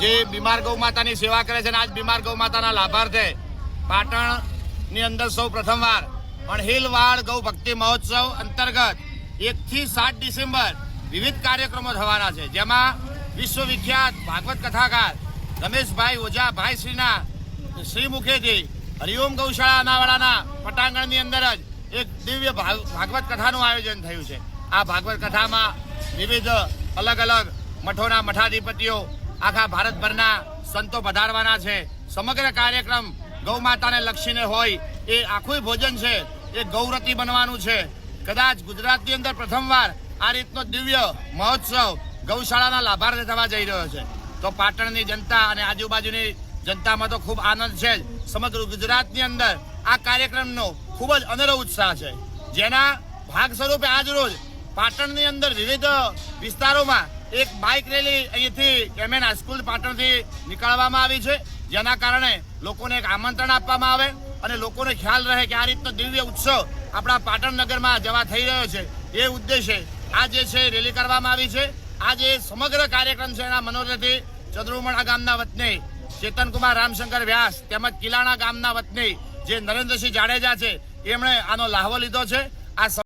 જે બીમાર ગૌ માતાની સેવા કરે છે અને આજ બીમાર ગૌ માતાના લાભાર્થે પાટણની અંદર સૌ પ્રથમવાર અણહિલવાડ ગૌ ભક્તિ મહોત્સવ અંતર્ગત એકથી સાત ડિસેમ્બર વિવિધ કાર્યક્રમો થવાના છે. જેમાં વિશ્વવિખ્યાત ભાગવત કથાકાર રમેશભાઈ ઓઝા ભાઈશ્રીના શ્રી મુખેથી હરિઓમ ગૌશાળા અનાવાડાના પટાંગણની અંદર જ એક દિવ્ય ભાગ- ભાગવત કથાનું આયોજન થયું છે. આ ભાગવત કથામાં વિવિધ અલગ અલગ મઠોના મઠાધિપતિઓ આખા ભારતભરના સંતો પધારવાના છે. સમગ્ર કાર્યક્રમ ગૌ માતાને લક્ષીને હોય. એ આખું ભોજન છે. એ ગૌરતી બનવાનું છે. કદાચ ગુજરાતની અંદર પ્રથમવાર આ રીતનો દિવ્ય મહોત્સવ ગૌશાળાના લાભાર્થે થવા જઈ રહ્યો છે. તો પાટણની જનતા અને આજુબાજુની જનતામાં તો ખૂબ આનંદ છે જ. સમગ્ર ગુજરાતની અંદર આ કાર્યક્રમનો ખૂબ જ અનેરો ઉત્સાહ છે. જેના ભાગ સ્વરૂપે આજ રોજ પાટણની અંદર વિવિધ વિસ્તારોમાં એક બાઇક રેલી અહીંથી એમએન હાઈસ્કૂલ પાટણથી નીકળવામાં આવી છે, જેના કારણે લોકોને એક આમંત્રણ આપવામાં આવે અને લોકોને ખ્યાલ રહે કે આ રીતનો દિવ્ય ઉત્સવ આપણા પાટણ નગરમાં જવા થઈ રહ્યો છે. એ ઉદ્દેશે આ જે છે રેલી કરવામાં આવી છે. આ જે સમગ્ર કાર્યક્રમ છે એના મનોરથી ચંદ્રુમણા ગામના વતની ચેતનકુમાર રામશંકર વ્યાસ તેમજ કિલાણા ગામના વતની જે નરેન્દ્રસિંહ જાડેજા છે, એમણે આનો લાહવો લીધો છે. આ